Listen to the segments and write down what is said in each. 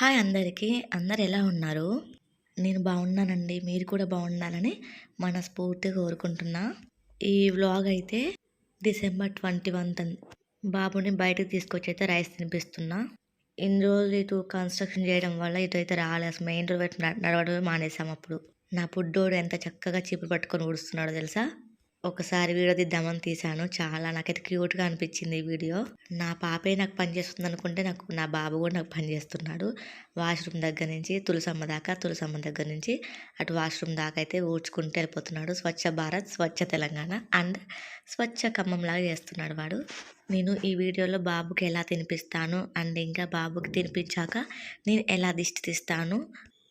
Hi అందరికీ. అందరు ఎలా ఉన్నారు? నేను బాగున్నానండి. మీరు కూడా బాగుండాలని మనస్ఫూర్తిగా కోరుకుంటున్నా. ఈ వ్లాగ్ అయితే డిసెంబర్ ట్వంటీ వన్ బాబుని బయటకు తీసుకొచ్చి అయితే రైస్ తినిపిస్తున్నా. ఇన్ని రోజులు ఇటు కన్స్ట్రక్షన్ చేయడం వల్ల ఇటు అయితే రాలేదు మెయిన్ రోడ్ నడవడమే మానేసాం అప్పుడు. నా పుడ్డోడు ఎంత చక్కగా చీపురు పట్టుకొని ఊడుస్తున్నాడో తెలుసా? ఒకసారి వీడియో తీద్దామని తీశాను. చాలా నాకైతే క్యూట్గా అనిపించింది ఈ వీడియో. నా పాపే నాకు పనిచేస్తుంది అనుకుంటే నాకు నా బాబు కూడా నాకు పనిచేస్తున్నాడు వాష్రూమ్ దగ్గర నుంచి తులసమ్మ దాకా తులసమ్మ దగ్గర నుంచి అటు వాష్రూమ్ దాకా అయితే ఊడ్చుకుంటూ వెళ్ళిపోతున్నాడు. స్వచ్ఛ భారత్ స్వచ్ఛ తెలంగాణ అండ్ స్వచ్ఛ ఖమ్మంలాగా చేస్తున్నాడు వాడు. నేను ఈ వీడియోలో బాబుకి ఎలా తినిపిస్తాను అండ్ ఇంకా బాబుకి తినిపించాక నేను ఎలా దిష్టి తీస్తాను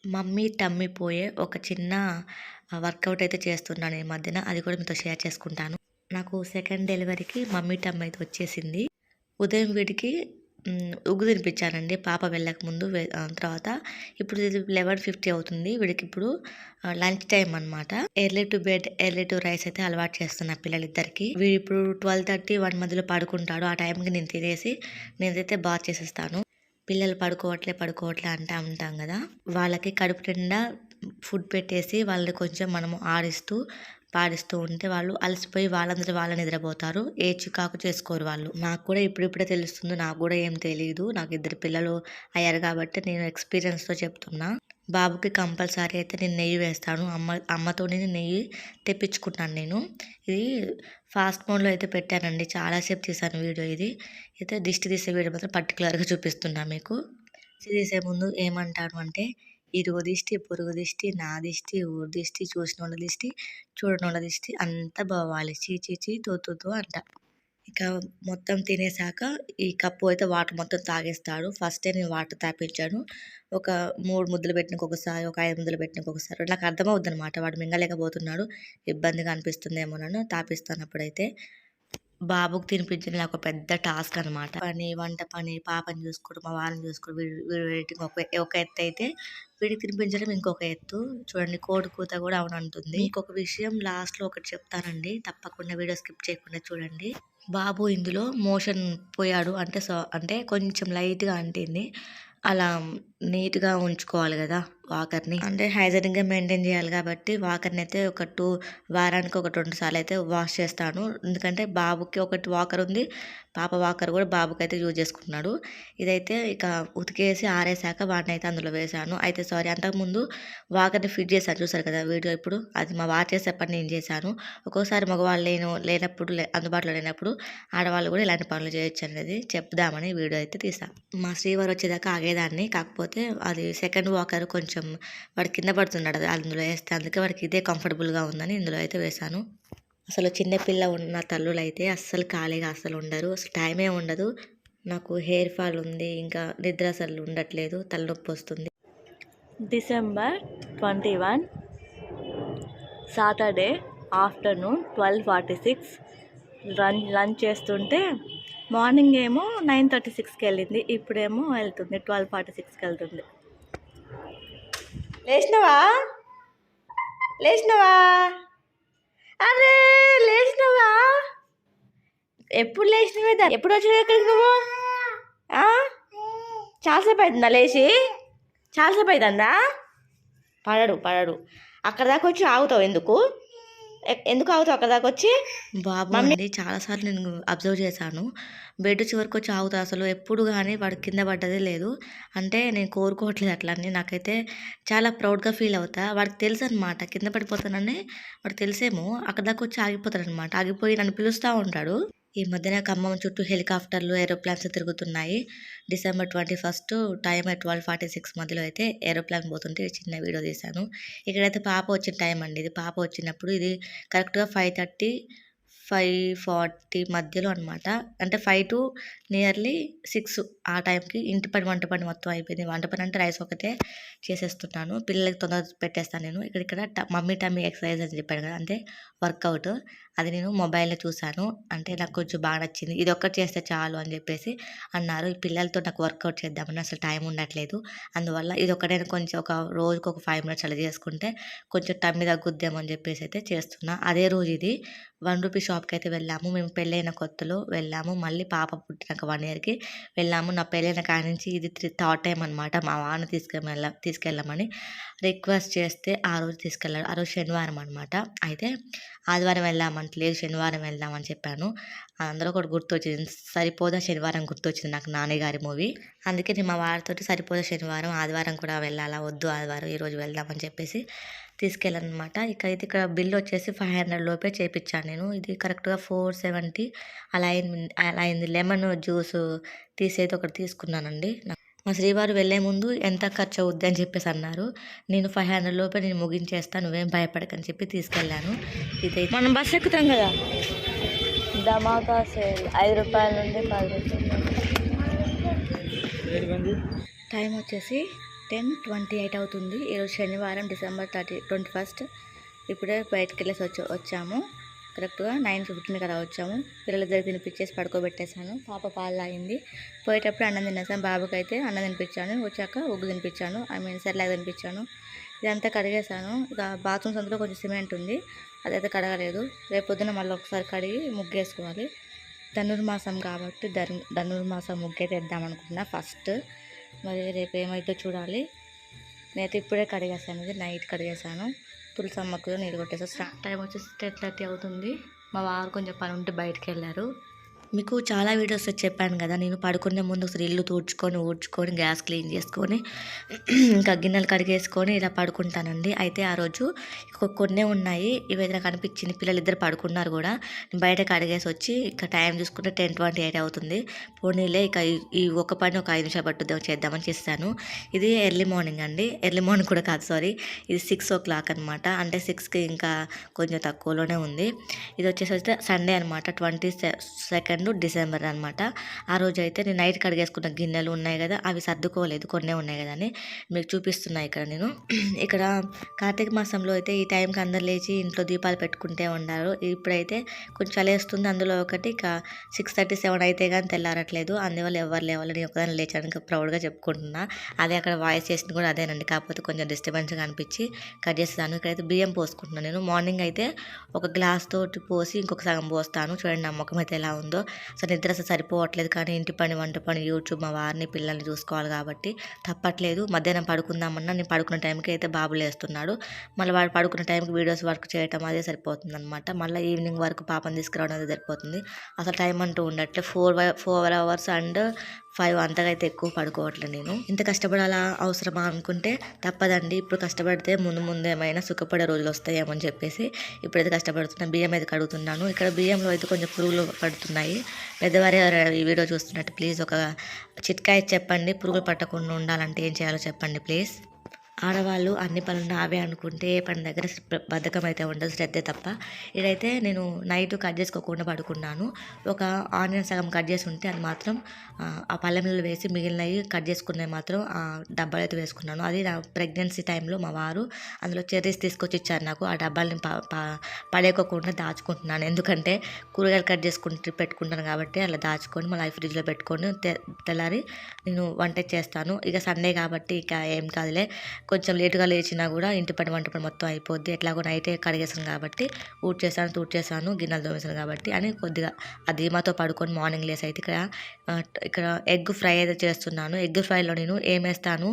మమ్మీ టమ్మి పోయే ఒక చిన్న వర్కౌట్ అయితే చేస్తున్నాను ఈ మధ్యన. అది కూడా మీతో షేర్ చేసుకుంటాను. నాకు సెకండ్ డెలివరీకి మమ్మీ టమ్ అయితే వచ్చేసింది. ఉదయం వీడికి ఉగ్గు తినిపించానండి. పాప వెళ్ళక ముందు తర్వాత. ఇప్పుడు ఇది లెవెన్ ఫిఫ్టీ అవుతుంది. వీడికి ఇప్పుడు లంచ్ టైం అనమాట early to bed early to rise అయితే అలవాటు చేస్తున్నా పిల్లలిద్దరికి. వీడు ఇప్పుడు ట్వెల్వ్ థర్టీ వన్ మధ్యలో పడుకుంటాడు. ఆ టైంకి నేను తినేసి నేనైతే బాత్ చేసేస్తాను. పిల్లలు పడుకోవట్లే పడుకోవట్లే అంటా ఉంటాం కదా. వాళ్ళకి కడుపు నిండా ఫుడ్ పెట్టేసి వాళ్ళని కొంచెం మనము ఆడిస్తూ పాడిస్తూ ఉంటే వాళ్ళు అలసిపోయి వాళ్ళందరూ వాళ్ళని నిద్రపోతారు. ఏ చికాకు చేసుకోరు వాళ్ళు. నాకు కూడా ఇప్పుడిప్పుడే తెలుస్తుంది నాకు కూడా ఏం తెలియదు నాకు ఇద్దరు పిల్లలు అయ్యారు కాబట్టి నేను ఎక్స్పీరియన్స్తో చెప్తున్నా. బాబుకి కంపల్సరీ అయితే నేను నెయ్యి వేస్తాను. అమ్మ అమ్మతోనే నేను నెయ్యి తెప్పించుకుంటాను నేను. ఇది ఫాస్ట్ మోడ్లో అయితే పెట్టానండి. చాలాసేపు తీసాను వీడియో ఇది. అయితే దిష్టి తీసే వీడియో మాత్రం పర్టికులర్గా చూపిస్తున్నా మీకు. దిష్టి తీసే ముందు ఏమంటాను అంటే ఇరుగు దిష్టి పొరుగు దిష్టి నా దిష్టి ఊరు దిష్టి చూసిన వాళ్ళ దిష్టి చూడని వాళ్ళ దిష్టి అంతా పోవాలి చీ చీ చీ అంట. ఇక మొత్తం తినేసాక ఈ కప్పు అయితే వాటర్ మొత్తం తాగేస్తాడు. ఫస్ట్ నేను వాటర్ తాపించాను. ఒక మూడు ముద్దలు పెట్టినకు ఒకసారి ఒక ఐదు ముద్దలు పెట్టినకు ఒకసారి నాకు అర్థమవుద్ది అనమాట వాడు మింగలేకపోతున్నాడు. ఇబ్బందిగా అనిపిస్తుందేమోనని తాపిస్తాను అప్పుడైతే బాబుకి తినిపించడం నాకు ఒక పెద్ద టాస్క్ అనమాట పని వంట పని పాపని చూసుకోవడం మా వారిని చూసుకోవడం వీడి వీడి వెయిటింగ్ ఒక ఒక ఎత్తు అయితే వీడికి తినిపించడం ఇంకొక ఎత్తు. చూడండి కోడి కూత కూడా అవునంటుంది ఇంకొక విషయం లాస్ట్లో ఒకటి చెప్తానండి. తప్పకుండా వీడియో స్కిప్ చేయకుండా చూడండి. బాబు ఇందులో మోషన్ పోయాడు. అంటే సో అంటే కొంచెం లైట్గా అంటింది. అలా నీట్గా ఉంచుకోవాలి కదా. వాకర్ని. అంటే హైజీనిక్గా మెయింటైన్ చేయాలి కాబట్టి వాకర్ని అయితే ఒక టూ వారానికి ఒక రెండు సార్లు అయితే వాష్ చేస్తాను. ఎందుకంటే బాబుకి ఒకటి వాకర్ ఉంది పాప వాకర్ కూడా బాబుకి అయితే యూజ్ చేసుకుంటున్నాడు. ఇదైతే ఇక ఉతికేసి ఆరేసాక వాటిని అయితే అందులో వేసాను అయితే సారీ అంతకుముందు వాకర్ని ఫిట్ చేశాను చూసారు కదా వీడియో ఇప్పుడు? అది మా వాచ్ చేసేప్పటి నేను చేశాను. ఒక్కోసారి మగవాళ్ళు లేను లేనప్పుడు లే- అందుబాటులో లేనప్పుడు ఆడవాళ్ళు కూడా ఇలాంటి పనులు చేయొచ్చు అనేది చెప్దామని వీడియో అయితే తీసాను మా శ్రీవారు వచ్చేదాకా ఆగేదాన్ని. కాకపోతే అది సెకండ్ వాకర్ కొంచెం వాడు కింద పడుతున్నాడు అది అందులో వేస్తే అందుకే వాడికి ఇదే కంఫర్టబుల్గా ఉందని ఇందులో అయితే వేశాను. అసలు చిన్నపిల్ల ఉన్న తల్లులు అయితే అస్సలు ఖాళీగా అస్సలు ఉండరు. అసలు టైమే ఉండదు. నాకు హెయిర్ ఫాల్ ఉంది ఇంకా నిద్ర అసలు ఉండట్లేదు తలనొప్పి వస్తుంది. December twenty one Saturday afternoon twelve forty six run lunch చేస్తుంటే మార్నింగ్ ఏమో నైన్ థర్టీ సిక్స్కి వెళ్ళింది ఇప్పుడేమో వెళ్తుంది ట్వెల్వ్ ఫార్టీ సిక్స్కి వెళ్తుంది. లేచినవా? లేచినవా? అరే లేచినవా? ఎప్పుడు లేచినవే దా- ఎప్పుడు వచ్చినావు ఇక్కడికి నువ్వు? చాలాసేపు అవుతుందా లేచి? చాలాసేపు అవుతుందా పడడు పడడు. అక్కడ దాకా వచ్చి ఆగుతావు ఎందుకు? ఎందుకు ఆగుతావు అక్కడ దాకా వచ్చి? బాబు అండి చాలాసార్లు నేను అబ్జర్వ్ చేశాను. బెడ్ చివరికి వచ్చి ఆగుతా అసలు ఎప్పుడు కానీ వాడు కింద పడ్డదే లేదు. అంటే నేను కోరుకోవట్లేదు అట్లా అని నాకైతే చాలా ప్రౌడ్గా ఫీల్ అవుతా. వాడికి తెలుసు అనమాట కింద పడిపోతానని వాడు తెలిసేమో అక్కడ దాకా వచ్చి ఆగిపోతాడు అనమాట ఆగిపోయి నన్ను పిలుస్తూ ఉంటాడు. ఈ మధ్యన ఖమ్మం చుట్టూ హెలికాప్టర్లు ఏరోప్లాన్స్ తిరుగుతున్నాయి. December twenty first time twelve forty six మధ్యలో అయితే ఏరోప్లాన్ పోతుంటే చిన్న వీడియో తీశాను. ఇక్కడైతే పాప వచ్చిన టైం అండి. ఇది పాప వచ్చినప్పుడు ఇది కరెక్ట్గా ఫైవ్ థర్టీ ఫైవ్ ఫార్టీ మధ్యలో అనమాట అంటే ఫైవ్ టు నియర్లీ సిక్స్ ఆ టైంకి ఇంటి పని వంట పని మొత్తం అయిపోయింది. వంట పని అంటే రైస్ ఒకటే చేసేస్తున్నాను. పిల్లలకి తొందరగా పెట్టేస్తాను నేను. ఇక్కడ ఇక్కడ మమ్మీ టమ్మీ ఎక్సర్సైజ్ అని చెప్పాను కదా అంటే వర్కౌట్. అది నేను మొబైల్లో చూశాను అంటే నాకు కొంచెం బాగా నచ్చింది. ఇది ఒక్కటి చేస్తే చాలు అని చెప్పేసి అన్నారు. ఈ పిల్లలతో నాకు వర్కౌట్ చేద్దామని అసలు టైం ఉండట్లేదు. అందువల్ల ఇది ఒకటైనా కొంచెం ఒక రోజుకు ఒక ఫైవ్ మినిట్స్ అలా చేసుకుంటే కొంచెం టమ్మి తగ్గుద్దామని చెప్పేసి అయితే చేస్తున్నా. అదే రోజు ఇది వన్ రూపీ షాప్కి అయితే వెళ్ళాము. మేము పెళ్ళైన కొత్తలో వెళ్ళాము. మళ్ళీ పాప పుట్టినాక వన్ ఇయర్కి వెళ్ళాము. నా పెళ్ళైన కాడి నుంచి ఇది త్రీ థర్డ్ టైం అనమాట మా వాన తీసుకెళ్ళ తీసుకెళ్ళమని రిక్వెస్ట్ చేస్తే ఆ రోజు తీసుకెళ్ళాడు ఆ రోజు శనివారం అనమాట అయితే ఆదివారం అంత లేదు శనివారం వెళ్దామని చెప్పాను. అందరూ కూడా గుర్తొచ్చింది. సరిపోదా శనివారం గుర్తొచ్చింది నాకు నాన్నగారి మూవీ. అందుకే నేను మా వారితో సరిపోదా శనివారం ఆదివారం కూడా వెళ్ళాలా వద్దు ఆదివారం ఈరోజు వెళ్దామని చెప్పేసి తీసుకెళ్ళానమాట ఇక అయితే ఇక్కడ బిల్ వచ్చేసి ఫైవ్ హండ్రెడ్ లోపే చేపించాను నేను. ఇది కరెక్ట్గా ఫోర్ సెవెంటీ అలా అయింది అలా అయింది. లెమన్ జ్యూస్ తీసేది ఒకటి తీసుకున్నానండి. మా శ్రీవారు వెళ్ళే ముందు ఎంత ఖర్చు అవుద్ది అని చెప్పేసి అన్నారు. నేను ఫైవ్ హండ్రెడ్ లోపే నేను ముగించేస్తాను నువ్వేం భయపడకని చెప్పి తీసుకెళ్ళాను. ఇదైతే మనం బస్సు ఎక్కుతాం కదా? ధమాకా సేల్ ఐదు రూపాయల నుండి పది రూపాయలు. టైం వచ్చేసి టెన్ ట్వంటీ ఎయిట్ అవుతుంది. ఈరోజు శనివారం డిసెంబర్ థర్టీ ట్వంటీ ఫస్ట్. ఇప్పుడే బయటకు వెళ్ళేసి వచ్చి వచ్చాము. కరెక్ట్గా నైన్ ఫిఫ్టీన్కి అలా వచ్చాము. పిల్లలిద్దరు తినిపించేసి పడుకోబెట్టేశాను. పాప పాలు అయింది పోయేటప్పుడు అన్నం తినేసాను బాబుకి అయితే అన్నం తినిపించాను వచ్చాక ఉగ్గు తినిపించాను ఐ మీన్ సెర్లాగ్ తినిపించాను ఇదంతా కడిగేసాను ఇక బాత్రూమ్స్ అందులో కొంచెం సిమెంట్ ఉంది. అదైతే కడగలేదు. రేపు పొద్దున మళ్ళీ ఒకసారి కడిగి ముగ్గేసుకోవాలి. ధనుర్మాసం కాబట్టి ధను ధనుర్మాసం ముగ్గైతే వేద్దాం అనుకున్నా ఫస్ట్. మరి రేపు ఏమైతే చూడాలి. నేనైతే ఇప్పుడే కడిగేసాను ఇది నైట్ కడిగేసాను తులసమ్మకు నీళ్ళు కొట్టేసి స్టార్ట్ టైం వచ్చేసి టెన్ థర్టీ అవుతుంది. మా వారు కొంచెం పని ఉంటే బయటికి వెళ్ళారు. మీకు చాలా వీడియోస్ చెప్పాను కదా నేను పడుకునే ముందు ఒకసారి ఇల్లు తుడుచుకొని ఊడ్చుకొని గ్యాస్ క్లీన్ చేసుకొని ఇంకా గిన్నెలు కడిగేసుకొని ఇలా పడుకుంటానండి. అయితే ఆ రోజు కొన్నే ఉన్నాయి ఇవి నాకు పిల్లలు ఇద్దరు పడుకున్నారు కూడా. నేను బయట కడిగేసి వచ్చి ఇక టైం చూసుకుంటే టెన్ ట్వంటీ ఎయిట్ అవుతుంది. పోనీలే ఇక ఈ- ఈ ఒక పని ఒక ఐదు నిమిషాలు పట్టుద్దాం చేద్దామని చేస్తాను. ఇది ఎర్లీ మార్నింగ్ అండి. ఎర్లీ మార్నింగ్ కూడా కాదు సారీ ఇది సిక్స్ ఓ క్లాక్ అనమాట అంటే సిక్స్కి ఇంకా కొంచెం తక్కువలోనే ఉంది. ఇది వచ్చేసి సండే అనమాట ట్వంటీ సెకండ్ డిసెంబర్ అనమాట ఆ రోజు అయితే నేను నైట్ కడిగేసుకున్న గిన్నెలు ఉన్నాయి కదా అవి సర్దుకోలేదు కొన్నే ఉన్నాయి కదా అని మీకు చూపిస్తున్నాయి ఇక్కడ నేను. ఇక్కడ కార్తీక మాసంలో అయితే ఈ టైంకి అందరు లేచి ఇంట్లో దీపాలు పెట్టుకుంటే ఉండారు. ఇప్పుడైతే కొంచెం చలేస్తుంది అందులో ఒకటి ఇక సిక్స్ థర్టీ సెవెన్ అయితే కానీ తెల్లారట్లేదు. అందువల్ల ఎవరు లేవాలని నేను ఒకదాన్ని లేచడానికి ప్రౌడ్గా చెప్పుకుంటున్నా. అదే అక్కడ వాయిస్ చేసింది కూడా అదేనండి. కాకపోతే కొంచెం డిస్టర్బెన్స్గా అనిపించి కట్ చేస్తాను ఇక్కడైతే బియ్యం పోసుకుంటున్నాను నేను. మార్నింగ్ అయితే ఒక గ్లాస్ తోటి పోసి ఇంకొక సగం పోస్తాను. చూడండి నా ముఖం అయితే ఎలా ఉందో. అసలు నిద్ర అసలు సరిపోవట్లేదు కానీ ఇంటి పని వంట పని యూట్యూబ్ మా వారిని పిల్లల్ని చూసుకోవాలి కాబట్టి తప్పట్లేదు. మధ్యాహ్నం పడుకుందామన్నా నేను పడుకున్న టైంకి అయితే బాబు లేస్తున్నాడు. మళ్ళీ వాడు పడుకున్న టైంకి వీడియోస్ వర్క్ చేయటం అదే సరిపోతుంది అనమాట మళ్ళీ ఈవినింగ్ వరకు పాపని తీసుకురావడం అదే సరిపోతుంది. అసలు టైం అంటూ ఉండట్లే four four hours and five అంతగా అయితే ఎక్కువ పడుకోవట్లేదు నేను. ఇంత కష్టపడాలా అవసరమా అనుకుంటే తప్పదండి. ఇప్పుడు కష్టపడితే ముందు ముందు ఏమైనా సుఖపడే రోజులు వస్తాయేమో అని చెప్పేసి ఇప్పుడైతే కష్టపడుతున్నా బియ్యం అయితే కడుగుతున్నాను. ఇక్కడ బియ్యంలో అయితే కొంచెం పురుగులు పడుతున్నాయి. పెద్దవారే ఈ వీడియో చూస్తున్నట్టు ప్లీజ్ ఒక చిట్కాయ చెప్పండి. పురుగులు పట్టకుండా ఉండాలంటే ఏం చేయాలో చెప్పండి ప్లీజ్. ఆడవాళ్ళు అన్ని పనులు నావే అనుకుంటే ఏ పని దగ్గర బద్ధకం అయితే ఉండదు శ్రద్ధే తప్ప. ఇదైతే నేను నైట్ కట్ చేసుకోకుండా పడుకున్నాను. ఒక ఆనియన్ సగం కట్ చేసి ఉంటే అది మాత్రం ఆ, ఆ వేసి మిగిలినవి కట్ చేసుకున్నవి మాత్రం ఆ డబ్బాలు అయితే వేసుకున్నాను. అది నా ప్రెగ్నెన్సీ టైంలో మా వారు అందులో చెర్రీస్ తీసుకొచ్చి ఇచ్చారు నాకు. ఆ డబ్బాలని ప ప- పడేయకోకుండా దాచుకుంటున్నాను. ఎందుకంటే కూరగాయలు కట్ చేసుకుంటూ పెట్టుకుంటాను కాబట్టి అలా దాచుకొని మళ్ళీ ఫ్రిడ్జ్లో పెట్టుకొని తె- తెల్లారి నేను వంట చేస్తాను. ఇక సండే కాబట్టి ఇక ఏం కాదులే. కొంచెం లేటుగా లేచినా కూడా ఇంటి పని వంట పని మొత్తం అయిపోద్ది. ఎట్లాగో నైటే కడిగేసాను కాబట్టి ఊడ్ చేశాను తూడ్ చేశాను గిన్నెలు తోమేశాను కాబట్టి అని కొద్దిగా ఆ ధీమాతో పడుకొని మార్నింగ్ లేసి అయితే ఇక్కడ ఇక్కడ ఎగ్ ఫ్రై అయితే చేస్తున్నాను. ఎగ్ ఫ్రైలో నేను ఏం వేస్తాను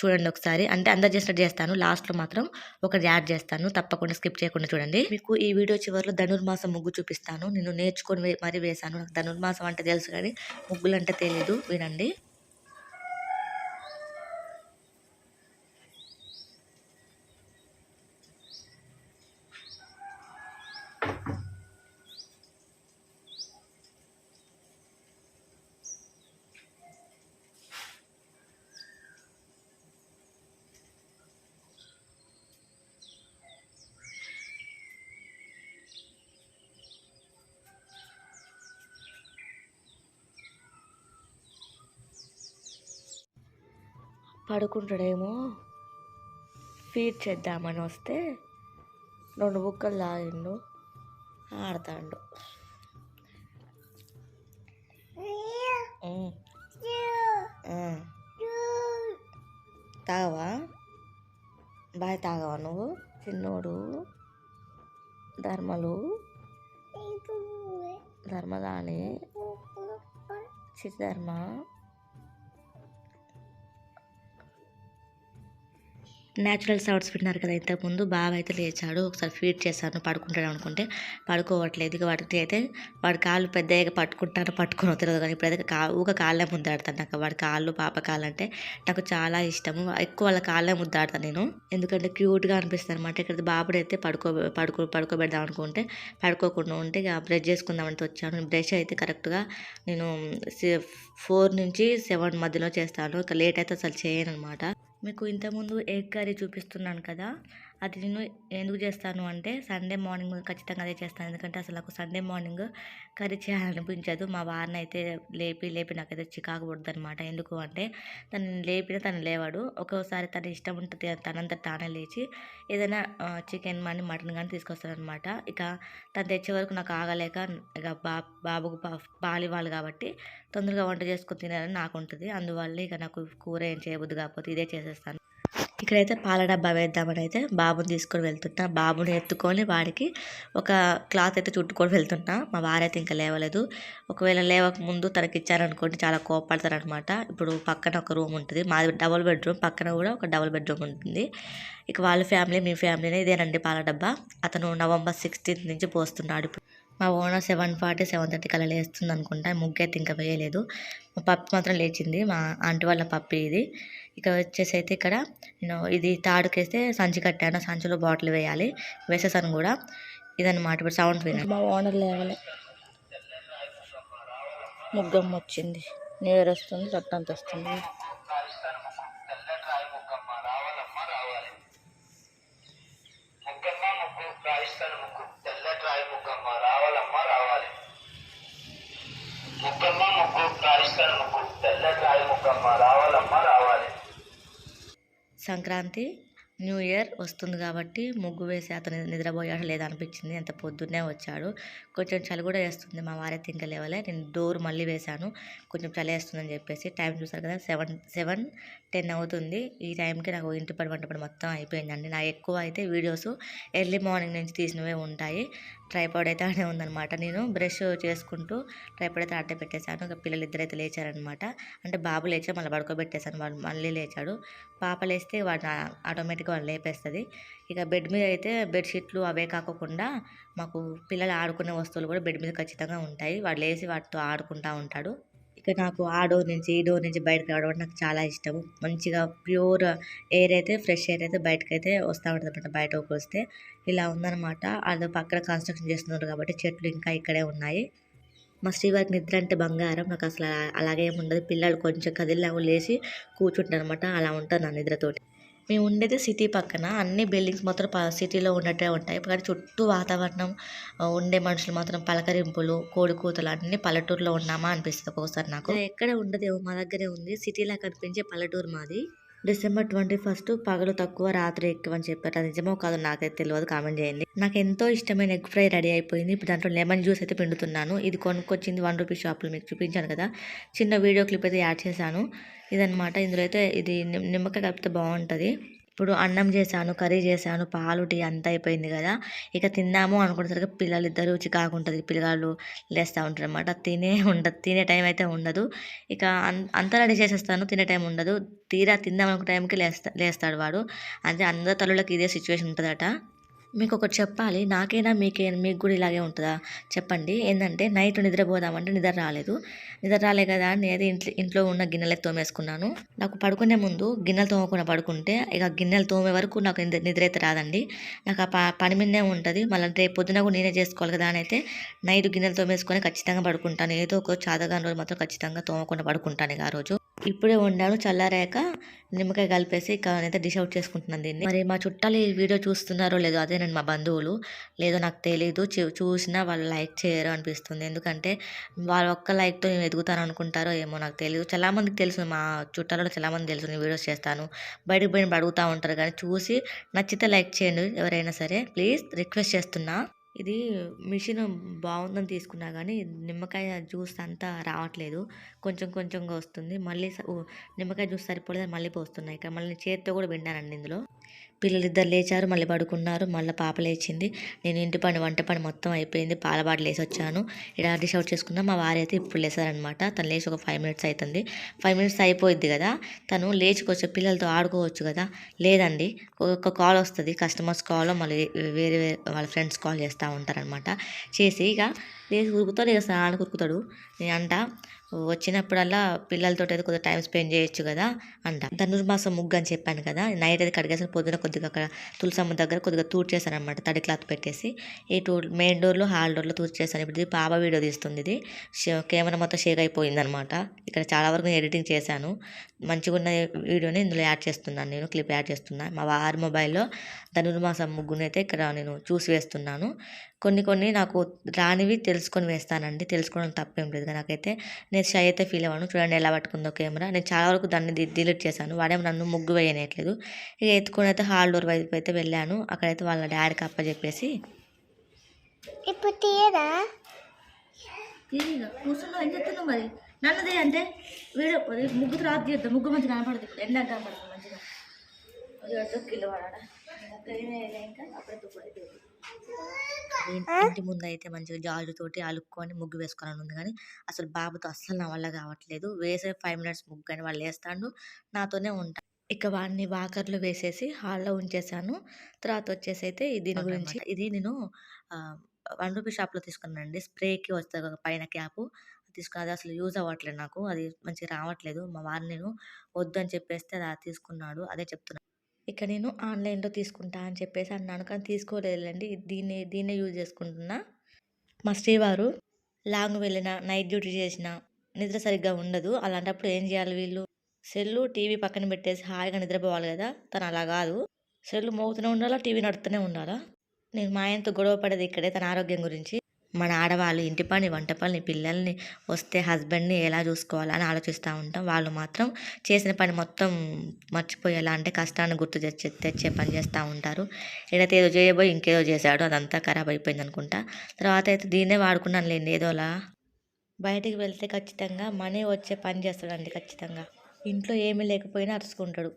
చూడండి ఒకసారి. అంటే అందరు చేసినట్టు చేస్తాను. లాస్ట్లో మాత్రం ఒకటి యాడ్ చేస్తాను. తప్పకుండా స్కిప్ చేయకుండా చూడండి. మీకు ఈ వీడియో చివరిలో ధనుర్మాసం ముగ్గు చూపిస్తాను. నేను నేర్చుకొని మరీ వేశాను. నాకు ధనుర్మాసం అంటే తెలుసు కానీ ముగ్గులు అంటే తెలియదు వినండి. పడుకుంటాడేమో. ఫీడ్ చేద్దామని వస్తే రెండు బుక్కలు తాగిండు ఆడతాడు. తాగవా? బాయ్ తాగవా నువ్వు? చిన్నోడు. ధర్మలు. ధర్మదాని. చిరుధర్మ న్యాచురల్ సౌండ్స్ విన్నారు కదా ఇంతకుముందు బాగా అయితే లేచాడు. ఒకసారి ఫీడ్ చేశాను. పడుకుంటాడు అనుకుంటే. పడుకోవట్లేదు. ఇక వాడికి అయితే వాడి కాళ్ళు పెద్దగా పట్టుకుంటాను పట్టుకొని తెలియదు కానీ ఇప్పుడైతే కా ఊక కాళ్ళే ముద్దాడతాను నాకు. వాడి కాళ్ళు పాప కాళ్ళు అంటే నాకు చాలా ఇష్టము. ఎక్కువ వాళ్ళ కాళ్ళే ముద్దాడతాను నేను. ఎందుకంటే క్యూట్గా అనిపిస్తుంది అనమాట ఇక్కడ బాబుడు అయితే పడుకో పడుకో పడుకోబెడదాం అనుకుంటే పడుకోకుండా ఉంటే ఇక బ్రష్ చేసుకుందామంటే వచ్చాను. బ్రష్ అయితే కరెక్ట్గా నేను ఫోర్ నుంచి సెవెన్ మధ్యలో చేస్తాను. ఇక లేట్ అయితే అసలు చేయను అనమాట మీకు ఇంతకుముందు ఎగ్ కర్రీ చూపిస్తున్నాను కదా. అది నేను ఎందుకు చేస్తాను అంటే సండే మార్నింగ్ ఖచ్చితంగా అదే చేస్తాను. ఎందుకంటే అసలు నాకు సండే మార్నింగ్ కర్రీ చేయాలనిపించదు. మా వారిని అయితే లేపి లేపి నాకైతే చికాకు పడుతుంది అనమాట ఎందుకు అంటే తను లేపిన తను లేవాడు. ఒక్కోసారి తన ఇష్టం ఉంటుంది తనంతా తానే లేచి ఏదైనా చికెన్ కానీ మటన్ కానీ తీసుకొస్తాడనమాట ఇక తను తెచ్చే వరకు నాకు ఆగలేక ఇక బా బాబుకు పా కాబట్టి తొందరగా వంట చేసుకొని తినాలని నాకు ఉంటుంది. అందువల్ల ఇక నాకు కూర ఏం చేయబుద్ది కాకపోతే ఇదే చేసేస్తాను. ఇక్కడైతే పాల డబ్బా వేద్దామని అయితే బాబుని తీసుకొని వెళ్తున్నా. బాబుని ఎత్తుకొని వాడికి ఒక క్లాత్ అయితే చుట్టుకొని వెళ్తున్నా. మా వారైతే ఇంకా లేవలేదు. ఒకవేళ లేవక ముందు తనకి ఇచ్చారనుకోండి చాలా కోపడతారనమాట ఇప్పుడు పక్కన ఒక రూమ్ ఉంటుంది. మాది డబుల్ బెడ్రూమ్. పక్కన కూడా ఒక డబుల్ బెడ్రూమ్ ఉంటుంది. ఇక వాళ్ళ ఫ్యామిలీ మీ ఫ్యామిలీనే ఇదేనండి పాల డబ్బా. అతను నవంబర్ సిక్స్టీన్త్ నుంచి పోస్తున్నాడు ఇప్పుడు. మా owner seven forty seven thirty అలా లేస్తుంది అనుకుంటా ముగ్గు అయితే ఇంకా వేయలేదు. మా పప్పి మాత్రం లేచింది. మా ఆంటీ వాళ్ళ పప్పి ఇది. ఇక వచ్చేసి అయితే ఇక్కడ నేను ఇది తాడుకేస్తే సంచి కట్టాను. సంచిలో బాటిల్ వేయాలి. వేసేసాను కూడా. ఇదన్నమాట. ఇప్పుడు సౌండ్ వినండి. మా ఓనర్ లేవలే. ముగ్గమ్మ వచ్చింది. న్యూ ఇయర్ వస్తుంది. రొట్టంత వస్తుంది సంక్రాంతి న్యూ ఇయర్ వస్తుంది కాబట్టి ముగ్గు వేసి అతను నిద్రపోయాడు లేదా అనిపించింది అంత పొద్దున్నే వచ్చాడు. కొంచెం చలి కూడా వేస్తుంది. మా వారైతే ఇంకా లేవలే నేను డోర్ మళ్ళీ వేశాను. కొంచెం చలి వేస్తుందని చెప్పేసి టైం చూసారు కదా సెవెన్ సెవెన్ టెన్ అవుతుంది. ఈ టైంకి నాకు ఇంటి పడి వంటపడి మొత్తం అయిపోయిందండి. నా ఎక్కువ అయితే వీడియోస్ ఎర్లీ మార్నింగ్ నుంచి తీసినవే ఉంటాయి. ట్రైపాడ్ అయితే ఆడే ఉందనమాట నేను బ్రష్ చేసుకుంటూ ట్రైపాడ్ అయితే ఆడే పెట్టేశాను. ఇక పిల్లలు ఇద్దరైతే లేచారనమాట అంటే బాబు లేచా మళ్ళీ పడుకోబెట్టేశాను. వాడు మళ్ళీ లేచాడు. పాప లేస్తే వాడు ఆటోమేటిక్గా వాడు లేపేస్తుంది. ఇక బెడ్ మీద అయితే బెడ్షీట్లు అవే కాకుండా మాకు పిల్లలు ఆడుకునే వస్తువులు కూడా బెడ్ మీద ఖచ్చితంగా ఉంటాయి. వాడు లేచి వాటితో ఆడుకుంటూ ఉంటాడు. ఇక నాకు ఆ డోర్ నుంచి ఈ డోర్ నుంచి బయటకు రావడం అంటే నాకు చాలా ఇష్టం మంచిగా ప్యూర్ ఎయిర్ అయితే ఫ్రెష్ ఎయిర్ అయితే బయటకు అయితే వస్తూ ఉంటుంది అనమాట బయటకు వస్తే ఇలా ఉందన్నమాట. అది పక్కన కన్స్ట్రక్షన్ చేస్తున్నారు కాబట్టి చెట్లు ఇంకా ఇక్కడే ఉన్నాయి. మా శ్రీవారికి నిద్ర అంటే బంగారం. నాకు అసలు అలా- అలాగే ఏమి ఉండదు. పిల్లలు కొంచెం కదిలినా లేచి కూర్చుంటారు అనమాట అలా ఉంటుంది నా నిద్రతోటి. మేము ఉండేది సిటీ పక్కన. అన్ని బిల్డింగ్స్ మాత్రం సిటీలో ఉన్నట్టే ఉంటాయి. కానీ చుట్టూ వాతావరణం ఉండే మనుషులు మాత్రం పలకరింపులు కోడి కూతలు అన్ని పల్లెటూరులో ఉన్నామా అనిపిస్తుంది ఒక్కొక్కసారి నాకు. ఎక్కడ ఉండదు మా దగ్గరే ఉంది. సిటీలా కనిపించే పల్లెటూరు మాది. డిసెంబర్ ట్వంటీ ఫస్ట్ పగలు తక్కువ రాత్రి ఎక్కువ అని చెప్పారు. అది నిజమో కాదో నాకైతే తెలియదు కామెంట్ చేయండి. నాకు ఎంతో ఇష్టమైన ఎగ్ ఫ్రై రెడీ అయిపోయింది. ఇప్పుడు దాంట్లో లెమన్ జ్యూస్ అయితే పిండుతున్నాను. ఇది కొనుక్కొచ్చింది వన్ రూపీ షాప్లో మీకు చూపించాను కదా. చిన్న వీడియో క్లిప్ అయితే యాడ్ చేశాను. ఇదనమాట ఇందులో అయితే ఇది నిమ్మకాయ కలిపితే బాగుంటుంది. ఇప్పుడు అన్నం చేశాను కర్రీ చేశాను పాలు టీ అంతా అయిపోయింది కదా. ఇక తిన్నాము అనుకునేసరికి పిల్లలు ఇద్దరు చికాకు ఉంటుంది. పిల్లగాళ్ళు లేస్తూ ఉంటారు అనమాట తినే ఉండదు తినే టైం అయితే ఉండదు. ఇక అంత అంతా రెడీ చేసేస్తాను. తినే టైం ఉండదు. తీరా తిందాం అనుకునే టైంకి లేస్తా లేస్తాడు వాడు. అంటే అందరి తల్లులకి ఇదే సిచ్యువేషన్ ఉంటుందట. మీకు ఒకటి చెప్పాలి. నాకైనా మీకే మీకు కూడా ఇలాగే ఉంటుందా? చెప్పండి. ఏంటంటే నైట్ నిద్రపోదామంటే నిద్ర రాలేదు. నిద్ర రాలే కదా అని ఏది ఇంట్లో ఇంట్లో ఉన్న గిన్నెలకి తోమేసుకున్నాను. నాకు పడుకునే ముందు గిన్నెలు తోమకుండా పడుకుంటే ఇక గిన్నెలు తోమే వరకు నాకు నిద్ర అయితే రాదండి. నాకు ఆ ప- పని మీదనే ఉంటుంది. మళ్ళీ రేపు పొద్దున కూడా నేనే చేసుకోవాలి కదా అని అయితే నైట్ గిన్నెలు తోమేసుకొని ఖచ్చితంగా పడుకుంటాను. ఏదో ఒక చాదగాని రోజు మాత్రం ఖచ్చితంగా తోమకుండా పడుకుంటాను ఇక ఆ రోజు. ఇప్పుడే వండాను చల్లారాక నిమ్మకాయ కలిపేసి ఇక నేనైతే డిష్ అవుట్ చేసుకుంటున్నాను దీన్ని. మరి మా చుట్టాలు ఈ వీడియో చూస్తున్నారో లేదో అదే నేను మా బంధువులు. లేదో నాకు తెలియదు చూ- చూసినా వాళ్ళు లైక్ చేయరు అనిపిస్తుంది. ఎందుకంటే వాళ్ళ ఒక్క లైక్తో నేను ఎదుగుతాను అనుకుంటారో ఏమో నాకు తెలియదు చాలామందికి తెలుసు మా చుట్టాలలో చాలామంది తెలుసు నేను వీడియోస్ చేస్తాను. బయటకు పోయినప్పుడు అడుగుతూ ఉంటారు కానీ చూసి నచ్చితే లైక్ చేయండి ఎవరైనా సరే. ప్లీజ్ రిక్వెస్ట్ చేస్తున్నా. ఇది మిషన్ బాగుందని తీసుకున్నా కానీ నిమ్మకాయ జ్యూస్ అంతా రావట్లేదు. కొంచెం కొంచెంగా వస్తుంది. మళ్ళీ నిమ్మకాయ జ్యూస్ సరిపోలేదు మళ్ళీ పోస్తున్నాయి. ఇక్కడ మళ్ళీ చేతితో కూడా పిండానండి ఇందులో. పిల్లలిద్దరు లేచారు మళ్ళీ పడుకున్నారు మళ్ళీ పాప లేచింది. నేను ఇంటి పని వంట పని మొత్తం అయిపోయింది. పాల బాటలు వేసి వచ్చాను ఇలా డిష్ అవుట్ చేసుకున్నా మా వారి అయితే ఇప్పుడు లేసారనమాట తను లేచి ఒక ఫైవ్ మినిట్స్ అవుతుంది ఫైవ్ మినిట్స్ అయిపోయింది కదా. తను లేచుకోవచ్చు పిల్లలతో ఆడుకోవచ్చు కదా. లేదండి. ఒక కాల్ వస్తుంది. కస్టమర్స్ కాల్ మళ్ళీ వేరే వేరే వాళ్ళ ఫ్రెండ్స్ కాల్ చేస్తూ ఉంటారనమాట చేసి ఇక లేచి ఉరుకుతాడు ఇక స్నానానికి ఉరుకుతాడు. నేను అంట వచ్చినప్పుడల్లా పిల్లలతో అయితే కొద్దిగా టైం స్పెండ్ చేయొచ్చు కదా అంట. ధనుర్మాసం ముగ్గు అని చెప్పాను కదా నైట్ అయితే కడిగేసిన పొద్దున కొద్దిగా అక్కడ తులసమ్మ దగ్గర కొద్దిగా తూడ్చేసాను అనమాట తడి క్లాత్ పెట్టేసి. ఈ టూ మెయిన్ డోర్లో హాల్ డోర్లో తూడ్చేసాను ఇప్పుడు ఇది పాప వీడియో తీస్తుంది ఇది. కెమెరా మొత్తం షేక్ అయిపోయింది అనమాట ఇక్కడ చాలా వరకు నేను ఎడిటింగ్ చేశాను. మంచిగా ఉన్న వీడియోని ఇందులో యాడ్ చేస్తున్నాను నేను క్లిప్ యాడ్ చేస్తున్నాను మా వారి మొబైల్లో ధనుర్మాసం ముగ్గునైతే ఇక్కడ నేను చూసి వేస్తున్నాను. కొన్ని కొన్ని నాకు రానివి తెలుసుకొని వేస్తానండి. తెలుసుకోవడం తప్పేం లేదు. నాకైతే నేను షై అయితే ఫీల్ అవ్వను. చూడండి ఎలా పట్టుకుందో కెమెరా. నేను చాలా వరకు దాన్ని డిలీట్ చేశాను. వాడేమో నన్ను ముగ్గు వేయనట్లేదు. ఇక ఎత్తుకొని అయితే హాల్ డోర్ వైపు అయితే వెళ్ళాను. అక్కడైతే వాళ్ళ డాడీకి అప్ప చెప్పేసి ఇప్పుడు తీయరా? కూర్చున్నావు ఏం చెప్తున్నావు మరి? నన్నది అంటే వీడియో ముగ్గు తీద్దాం ముగ్గు మంచిగా కనపడదు. ఎండ కనపడుతుంది మంచిగా. కిలో పడాడా ఇంకా అప్పుడే ఇంటి ముందు అయితే మంచిగా జాజు తోటి అలుక్కొని ముగ్గు వేసుకోవాలని ఉంది కానీ అసలు బాబుతో అస్సలు నా వల్ల కావట్లేదు. వేసే ఫైవ్ మినిట్స్ ముగ్గు అని వాళ్ళు వేస్తాడు నాతోనే ఉంటా. ఇక వాడిని వాకర్లో వేసేసి హాల్లో ఉంచేసాను. తర్వాత వచ్చేసి అయితే దీని గురించి ఇది నేను వన్ రూపీ షాప్లో తీసుకున్నానండి. స్ప్రేకి వస్తుంది కదా పైన క్యాప్. తీసుకుని అది అసలు యూజ్ అవ్వట్లేదు నాకు. అది మంచిగా రావట్లేదు. మా వారిని నేను వద్దు అని చెప్పేస్తే అది తీసుకున్నాడు. అదే చెప్తున్నాను ఇక నేను ఆన్లైన్లో తీసుకుంటా అని చెప్పేసి అన్నాను. కానీ తీసుకోలేదులేండి. దీన్ని దీన్నే యూజ్ చేసుకుంటున్నా. మా శ్రీవారు లాంగ్ వెళ్ళిన నైట్ డ్యూటీ చేసిన నిద్ర సరిగ్గా ఉండదు. అలాంటప్పుడు ఏం చేయాలి వీళ్ళు? సెల్లు టీవీ పక్కన పెట్టేసి హాయిగా నిద్రపోవాలి కదా? తను అలా కాదు. సెల్లు మోగుతూనే ఉండాలా? టీవీ నడుస్తూనే ఉండాలా? నేను మా ఆయనతో గొడవ పడేది ఇక్కడే తన ఆరోగ్యం గురించి. మన ఆడవాళ్ళు ఇంటి పని వంట పని పిల్లల్ని వస్తే హస్బెండ్ని ఎలా చూసుకోవాలని ఆలోచిస్తూ ఉంటాం. వాళ్ళు మాత్రం చేసిన పని మొత్తం మర్చిపోయేలా అంటే కష్టాన్ని గుర్తు తెచ్చే తెచ్చే పని చేస్తూ ఉంటారు. ఏదైతే ఏదో చేయబోయి ఇంకేదో చేశాడు అదంతా ఖరాబ్ అయిపోయింది అనుకుంటా. తర్వాత అయితే దీన్నే వాడుకున్నాను లేండి ఏదోలా. బయటికి వెళ్తే ఖచ్చితంగా మనీ వచ్చే పని చేస్తాడండి ఖచ్చితంగా. ఇంట్లో ఏమీ లేకపోయినా అరుచుకుంటాడు.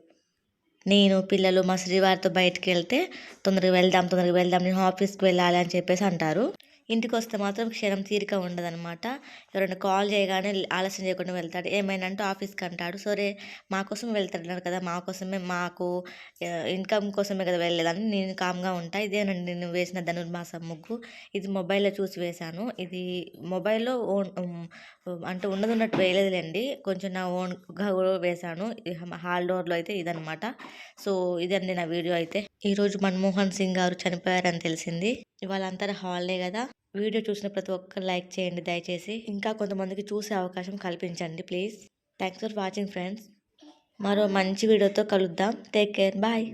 నేను పిల్లలు మా శ్రీవారితో బయటికి వెళ్తే తొందరగా వెళ్దాం తొందరగా వెళ్దాం నేను ఆఫీస్కి వెళ్ళాలి అని చెప్పేసి అంటారు. ఇంటికి వస్తే మాత్రం క్షణం తీరిక ఉండదనమాట ఎవరైనా కాల్ చేయగానే ఆలస్యం చేయకుండా వెళ్తాడు. ఏమైనా అంటే ఆఫీస్కి అంటాడు సరే మా కోసం వెళ్తాడు కదా మా కోసమే మాకు ఇన్కమ్ కోసమే కదా వెళ్ళలేదని నేను కామ్గా ఉంటా. ఇదేనండి నేను వేసిన ధనుర్మాసం ముగ్గు. ఇది మొబైల్లో చూసి వేశాను. ఇది మొబైల్లో ఓన్ అంటే ఉన్నది ఉన్నట్టు వేయలేదులేండి. కొంచెం నా ఓన్గా కూడా వేశాను. హాల్ డోర్లో అయితే ఇదనమాట సో ఇదండి నా వీడియో అయితే. ఈరోజు మన్మోహన్ సింగ్ గారు చనిపోయారని తెలిసింది. ఇవాళ అంతా హాలిడే కదా. వీడియో చూసిన ప్రతి ఒక్కరు లైక్ చేయండి దయచేసి. ఇంకా కొంతమందికి చూసే అవకాశం కల్పించండి please. Thanks for watching friends. మరో మంచి వీడియోతో కలుద్దాం. Take care. బాయ్.